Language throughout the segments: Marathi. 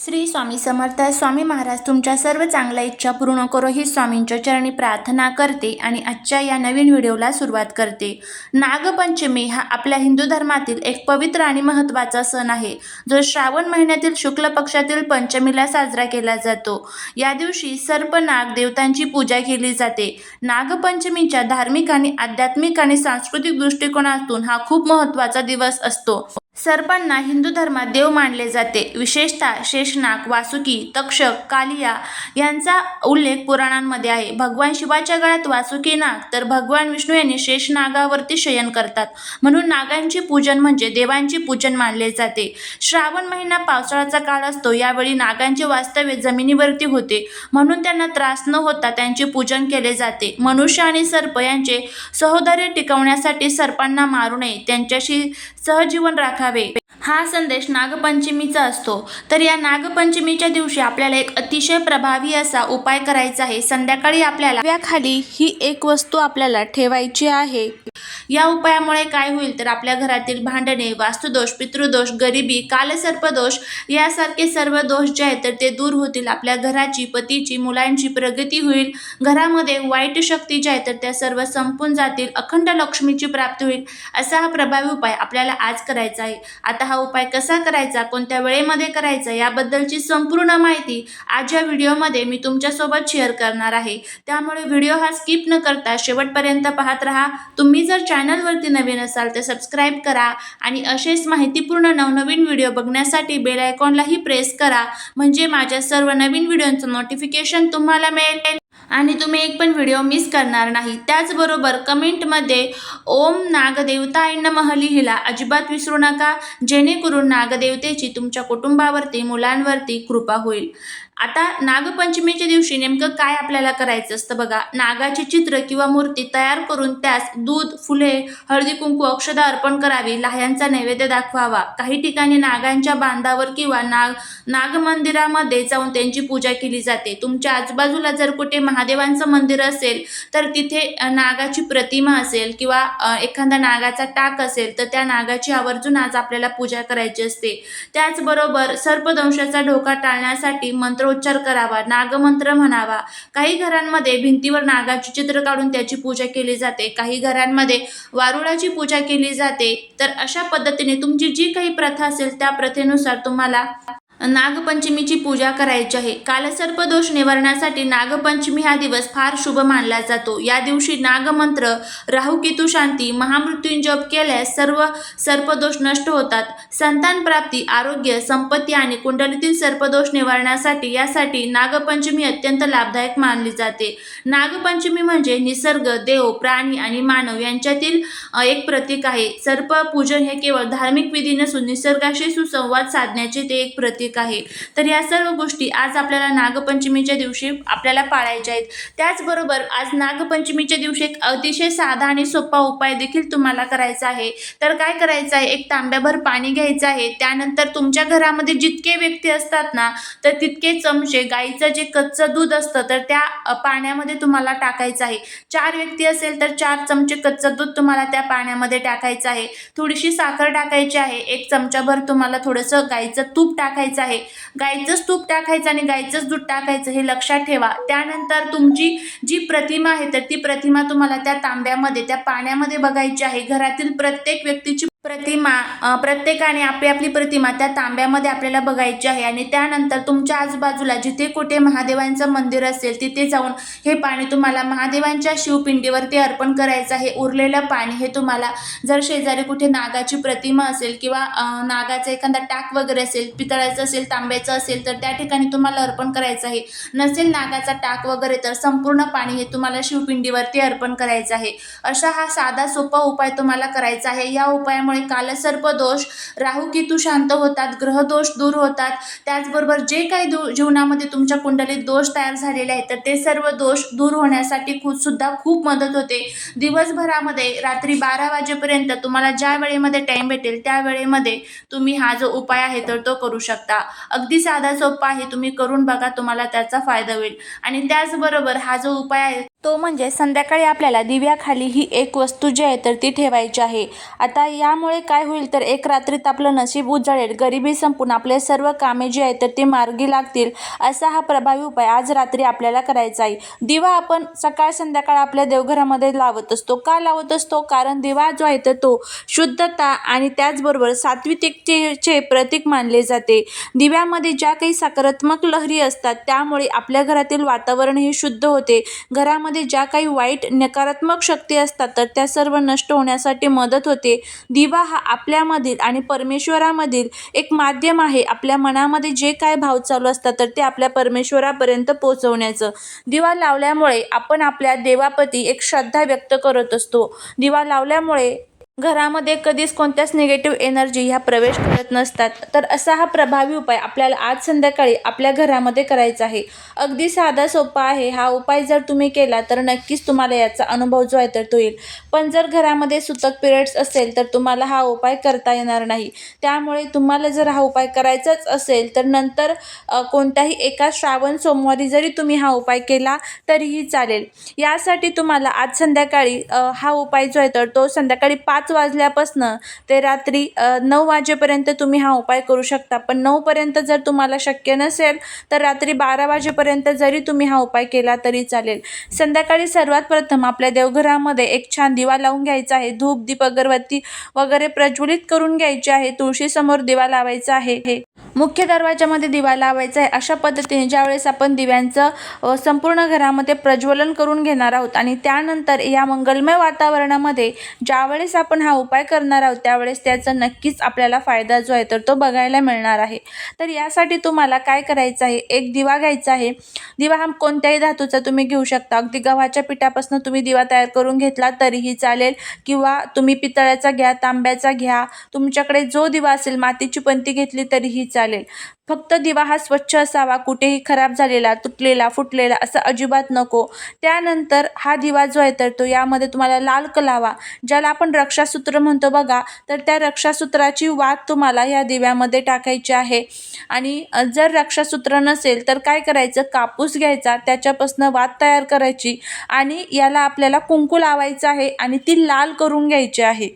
श्री स्वामी समर्थ स्वामी महाराज तुमच्या सर्व चांगल्या इच्छा पूर्ण करो ही स्वामींच्या चरणी प्रार्थना करते आणि आजच्या या नवीन व्हिडिओला सुरुवात करते. नागपंचमी हा आपल्या हिंदू धर्मातील एक पवित्र आणि महत्त्वाचा सण आहे जो श्रावण महिन्यातील शुक्ल पक्षातील पंचमीला साजरा केला जातो. या दिवशी सर्प नाग देवतांची पूजा केली जाते. नागपंचमीच्या धार्मिक आणि आध्यात्मिक आणि सांस्कृतिक दृष्टिकोनातून हा खूप महत्त्वाचा दिवस असतो. सर्पांना हिंदू धर्मात देव मानले जाते. विशेषतः शेषनाग वासुकी तक्षक कालिया यांचा उल्लेख पुराणांमध्ये आहे. भगवान शिवाच्या गळ्यात वासुकी नाग तर भगवान विष्णू यांनी शेषनागावरती शयन करतात. म्हणून नागांची पूजन म्हणजे देवांचे पूजन मानले जाते. श्रावण महिना पावसाळ्याचा काळ असतो. यावेळी नागांचे वास्तव्य जमिनीवरती होते. म्हणून त्यांना त्रास न होता त्यांचे पूजन केले जाते. मनुष्य आणि सर्प यांचे सहोदर्य टिकवण्यासाठी सर्पांना मारू नये. त्यांच्याशी सहजीवन करावे. हा संदेश नागपंचमीचा असतो. तर या नागपंचमीच्या दिवशी आपल्याला एक अतिशय प्रभावी असा उपाय करायचा आहे. संध्याकाळी आपल्याला खाली ही एक वस्तू आपल्याला ठेवायची आहे. या उपायामुळे काय होईल तर आपल्या घरातील भांडणे वास्तुदोष पितृदोष गरिबी कालसर्पदोष यासारखे सर्व दोष जे आहेत तर ते दूर होतील. आपल्या घराची पतीची मुलांची प्रगती होईल. घरामध्ये वाईट शक्ती ज्या आहेत तर त्या सर्व संपून जातील. अखंड लक्ष्मीची प्राप्ती होईल. असा हा प्रभावी उपाय आपल्याला आज करायचा आहे. आता हा उपाय कसा करायचा कोणत्या वेळेमध्ये करायचा याबद्दलची संपूर्ण माहिती आज या व्हिडिओमध्ये मी तुमच्यासोबत शेअर करणार आहे. त्यामुळे व्हिडिओ हा स्किप न करता शेवटपर्यंत पाहत राहा. तुम्ही जर चॅनलवरती नवीन असाल तर सबस्क्राईब करा आणि असेच माहितीपूर्ण नवनवीन व्हिडिओ बघण्यासाठी बेल आयकॉनलाही प्रेस करा. म्हणजे माझ्या सर्व नवीन व्हिडिओंचं नोटिफिकेशन तुम्हाला मिळेल. आणि तुम्ही एक पण व्हिडिओ मिस करणार नाही. त्याचबरोबर कमेंटमध्ये ओम नागदेवताय नमः लिहिला. अजिबात विसरू नका. जेणेकरून नागदेवतेची तुमच्या कुटुंबावरती मुलांवरती कृपा होईल. आता नागपंचमीच्या दिवशी नेमकं काय आपल्याला करायचं असतं बघा. नागाचे चित्र किंवा मूर्ती तयार करून त्यास दूध फुले हळदी कुंकू अक्षदा अर्पण करावी लाह्यांचा नैवेद्य दाखवावा. काही ठिकाणी नागांच्या बांधावर किंवा नाग नागमंदिरामध्ये जाऊन त्यांची पूजा केली जाते. तुमच्या आजूबाजूला जर कुठे महादेवांचं मंदिर असेल तर तिथे नागाची प्रतिमा असेल किंवा एखादा नागाचा टाक असेल तर त्या नागाची आवर्जून आज आपल्याला पूजा करायची असते. त्याचबरोबर सर्पदंशाचा धोका टाळण्यासाठी मंत्रोच्चार करावा नागमंत्र म्हणावा. काही घरांमध्ये भिंतीवर नागाची चित्र काढून त्याची पूजा केली जाते. काही घरांमध्ये वारुळाची पूजा केली जाते. तर अशा पद्धतीने तुमची जी काही प्रथा असेल त्या प्रथेनुसार तुम्हाला नागपंचमीची पूजा करायची आहे. कालसर्पदोष निवारण्यासाठी नागपंचमी हा दिवस फार शुभ मानला जातो. या दिवशी नागमंत्र राहुकेतू शांती महामृत्यूंजप जप केल्यास सर्व सर्पदोष नष्ट होतात. संतान प्राप्ती आरोग्य संपत्ती आणि कुंडलीतील सर्पदोष निवारण्यासाठी यासाठी नागपंचमी अत्यंत लाभदायक मानली जाते. नागपंचमी म्हणजे निसर्ग देव प्राणी आणि मानव यांच्यातील एक प्रतीक आहे. सर्प पूजन हे केवळ धार्मिक विधी नसून निसर्गाशी सुसंवाद साधण्याचे ते एक प्रतीक आहे. तर या सर्व गोष्टी आज आपल्याला नागपंचमीच्या दिवशी आपल्याला पाळायच्या आहेत. त्याचबरोबर आज नागपंचमीच्या दिवशी एक अतिशय साधा आणि सोपा उपाय देखील तुम्हाला करायचा आहे. तर काय करायचं आहे? एक तांब्याभर पाणी घ्यायचं आहे. त्यानंतर तुमच्या घरामध्ये जितके व्यक्ती असतात ना तर तितके चमचे गाईचं जे कच्चं दूध असतं तर त्या पाण्यामध्ये तुम्हाला टाकायचं आहे. चार व्यक्ती असेल तर चार चमचे कच्चं दूध तुम्हाला त्या पाण्यामध्ये टाकायचं आहे. थोडीशी साखर टाकायची आहे. एक चमचाभर तुम्हाला थोडंसं गाईचं तूप टाकायचं आहे. गाईचंच तूप टाकायचं आणि गाईचंच दूध टाकायचं हे लक्षात ठेवा. त्यानंतर तुमची जी प्रतिमा आहे तर ती प्रतिमा तुम्हाला त्या तांब्यामध्ये त्या पाण्यामध्ये बघायची आहे. घरातील प्रत्येक व्यक्तीची प्रतिमा प्रत्येकाने आपली आपली प्रतिमा त्या तांब्यामध्ये आपल्याला बघायची आहे आणि त्यानंतर तुमच्या आजूबाजूला जिथे कुठे महादेवांचं मंदिर असेल तिथे जाऊन हे पाणी तुम्हाला महादेवांच्या शिवपिंडीवरती अर्पण करायचं आहे. उरलेलं पाणी हे तुम्हाला जर शेजारी कुठे नागाची प्रतिमा असेल किंवा नागाचा एखादा टाक वगैरे असेल पितळाचं असेल तांब्याचं असेल तर त्या ठिकाणी तुम्हाला अर्पण करायचं आहे. नसेल नागाचा टाक वगैरे तर संपूर्ण पाणी हे तुम्हाला शिवपिंडीवरती अर्पण करायचं आहे. अशा हा साधा सोपा उपाय तुम्हाला करायचा आहे. या उपायामुळे कालसर्प दोष राहुकेतू शांत होतात ग्रहदोष दूर होतात त्याचबरोबर जे काही दो जीवनामध्ये तुमच्या कुंडलीत दोष तयार झालेले आहेत तर ते सर्व दोष दूर होण्यासाठी खूप सुद्धा खूप मदत होते. दिवसभरामध्ये रात्री बारा वाजेपर्यंत तुम्हाला ज्या वेळेमध्ये टाईम भेटेल त्या वेळेमध्ये तुम्ही हा जो उपाय आहे तर तो करू शकता. अगदी साधा सोपा आहे तुम्ही करून बघा तुम्हाला त्याचा फायदा होईल. आणि त्याचबरोबर हा जो उपाय आहे तो म्हणजे संध्याकाळी आपल्याला दिव्याखाली ही एक वस्तू जी आहे तर ती ठेवायची आहे. आता यामुळे काय होईल तर एक रात्रीत आपलं नशीब उजळेल गरिबी संपून आपले सर्व कामे जी आहेत तर ती मार्गी लागतील असा हा प्रभावी उपाय आज रात्री आपल्याला करायचा आहे. दिवा आपण सकाळ संध्याकाळ आपल्या देवघरामध्ये लावत असतो. का लावत असतो? कारण दिवा जो आहे तर तो शुद्धता आणि त्याचबरोबर सात्विकतेचे प्रतीक मानले जाते. दिव्यामध्ये ज्या काही सकारात्मक लहरी असतात त्यामुळे आपल्या घरातील वातावरणही शुद्ध होते. घरामध्ये ज्या काही वाईट नकारात्मक शक्ती असतात तर त्या सर्व नष्ट होण्यासाठी मदत होते. दिवा हा आपल्यामधील आणि परमेश्वरामधील एक माध्यम आहे. आपल्या मनामध्ये जे काय भाव चालू असतात तर ते आपल्या परमेश्वरापर्यंत पोहोचवण्याचं. दिवा लावल्यामुळे आपण आपल्या देवापती एक श्रद्धा व्यक्त करत असतो. दिवा लावल्यामुळे घरामध्ये कधीच कोणत्याच निगेटिव्ह एनर्जी ह्या प्रवेश करत नसतात. तर असा हा प्रभावी उपाय आपल्याला आज संध्याकाळी आपल्या घरामध्ये करायचा आहे. अगदी साधा सोपा आहे. हा उपाय जर तुम्ही केला तर नक्कीच तुम्हाला याचा अनुभव जो आहे तर तो येईल. पण जर घरामध्ये सुतक पिरियड्स असेल तर तुम्हाला हा उपाय करता येणार नाही. त्यामुळे तुम्हाला जर हा उपाय करायचाच असेल तर नंतर कोणत्याही एका श्रावण सोमवारी जरी तुम्ही हा उपाय केला तरीही चालेल. यासाठी तुम्हाला आज संध्याकाळी हा उपाय जो आहे तर तो संध्याकाळी पाच पाच वाजल्यापासनं ते रात्री नऊ वाजेपर्यंत तुम्ही हा उपाय करू शकता. पण नऊपर्यंत जर तुम्हाला शक्य नसेल तर रात्री बारा वाजेपर्यंत जरी तुम्ही हा उपाय केला तरी चालेल. संध्याकाळी सर्वात प्रथम आपल्या देवघरामध्ये एक छान दिवा लावून घ्यायचा आहे. धूप दीप अगरबत्ती वगैरे प्रज्वलित करून घ्यायची आहे. तुळशीसमोर दिवा लावायचा आहे. हे मुख्य दरवाजामध्ये दिवा लावायचा आहे. अशा पद्धतीने ज्यावेळेस आपण दिव्यांचं संपूर्ण घरामध्ये प्रज्वलन करून घेणार आहोत आणि त्यानंतर या मंगलमय वातावरणामध्ये ज्यावेळेस आपण आपण हा उपाय करणार आहोत त्यावेळेस त्याचा नक्कीच आपल्याला फायदा जो आहे तर तो बघायला मिळणार आहे. तर यासाठी तुम्हाला काय करायचं आहे? एक दिवा घ्यायचा आहे. दिवा हा कोणत्याही धातूचा तुम्ही घेऊ शकता. अगदी गव्हाच्या पिठापासून तुम्ही दिवा तयार करून घेतला तरीही चालेल. किंवा तुम्ही पितळ्याचा घ्या तांब्याचा घ्या. तुमच्याकडे जो दिवा असेल मातीची पंती घेतली तरीही चालेल. फक्त दिवा हा स्वच्छ असावा कुठेही खराब झालेला तुटलेला फुटलेला असं अजिबात नको. त्यानंतर हा दिवा जो आहे तर तो यामध्ये तुम्हाला लाल कलावा ज्याला आपण रक्षासूत्र म्हणतो बघा तर त्या रक्षासूत्राची वात तुम्हाला या दिव्यामध्ये टाकायची आहे. आणि जर रक्षासूत्र नसेल तर काय करायचं? कापूस घ्यायचा त्याच्यापासून वात तयार करायची आणि याला आपल्याला कुंकू लावायचं आहे आणि ती लाल करून घ्यायची आहे.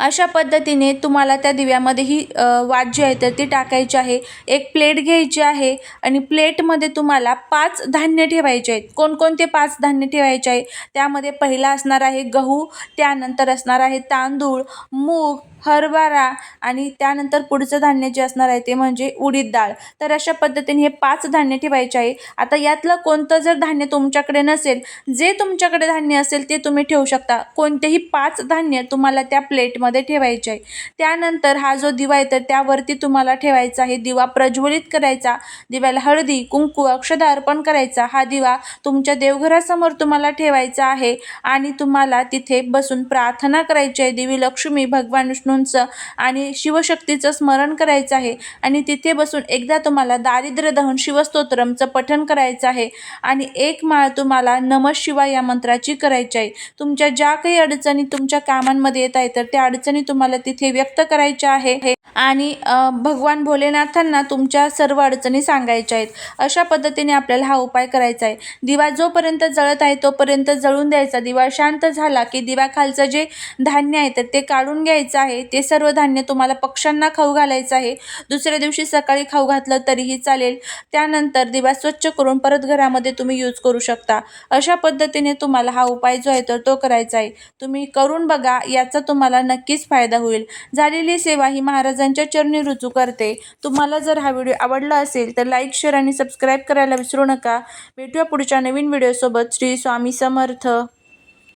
अशा पद्धतीने तुम्हाला त्या दिव्यामध्ये ही अ, वात जी आहे तर ती टाकायची आहे. एक प्लेट घ्यायची आहे आणि प्लेटमध्ये तुम्हाला पाच धान्य ठेवायचे आहेत. कोणकोणते पाच धान्य ठेवायचे आहे? त्यामध्ये पहिला असणार आहे गहू त्यानंतर असणार आहे तांदूळ मूग हरभरा आणि त्यानंतर पुढचं धान्य जे असणार आहे ते म्हणजे उडीद डाळ. तर अशा पद्धतीने हे पाच धान्य ठेवायचे आहे. आता यातलं कोणतं जर धान्य तुमच्याकडे नसेल जे तुमच्याकडे धान्य असेल ते तुम्ही ठेवू शकता. कोणतेही पाच धान्य तुम्हाला त्या प्लेटमध्ये ठेवायचे आहे. त्यानंतर हा जो दिवा आहे तर त्यावरती तुम्हाला ठेवायचा आहे दिवा प्रज्वलित करायचा दिव्याला हळदी कुंकू अक्षदा अर्पण करायचा. हा दिवा तुमच्या देवघरासमोर तुम्हाला ठेवायचा आहे आणि तुम्हाला तिथे बसून प्रार्थना करायची आहे. देवी लक्ष्मी भगवान विष्णूंचं आणि शिवशक्तीचं स्मरण करायचं आहे. आणि तिथे बसून एकदा तुम्हाला दारिद्र्य दहन शिवस्तोत्रमचं पठण करायचं आहे. आणि एक माळ तुम्हाला नम शिवाय या मंत्राची करायची आहे. तुमच्या ज्या काही अडचणी तुमच्या कामांमध्ये येत आहेत तर त्या अडचणी तुम्हाला तिथे व्यक्त करायच्या आहे. आणि भगवान भोलेनाथांना तुमच्या सर्व अडचणी सांगायच्या आहेत. अशा पद्धतीने आपल्याला हा उपाय करायचा आहे. दिवा जोपर्यंत जळत आहे तोपर्यंत जळून द्यायचा. दिवा शांत झाला की दिवाखालचं जे धान्य आहे तर ते काढून घ्यायचं आहे. आहे. ते सर्व धान्य तुम्हाला पक्ष्यांना खाऊ घालायचं आहे. दुसऱ्या दिवशी सकाळी खाऊ घातलं तरीही चालेल. त्यानंतर दिवा स्वच्छ करून परत घरामध्ये तुम्ही यूज करू शकता. अशा पद्धतीने तुम्हाला हा उपाय जो आहे तर तो करायचा आहे. तुम्ही करून बघा याचा तुम्हाला नक्कीच फायदा होईल. झालेली सेवा ही महाराजांच्या चरणी रुजू करते. तुम्हाला जर हा व्हिडिओ आवडला असेल तर लाईक शेअर आणि सबस्क्राईब करायला विसरू नका. भेटूया पुढच्या नवीन व्हिडिओसोबत श्री स्वामी समर्थ.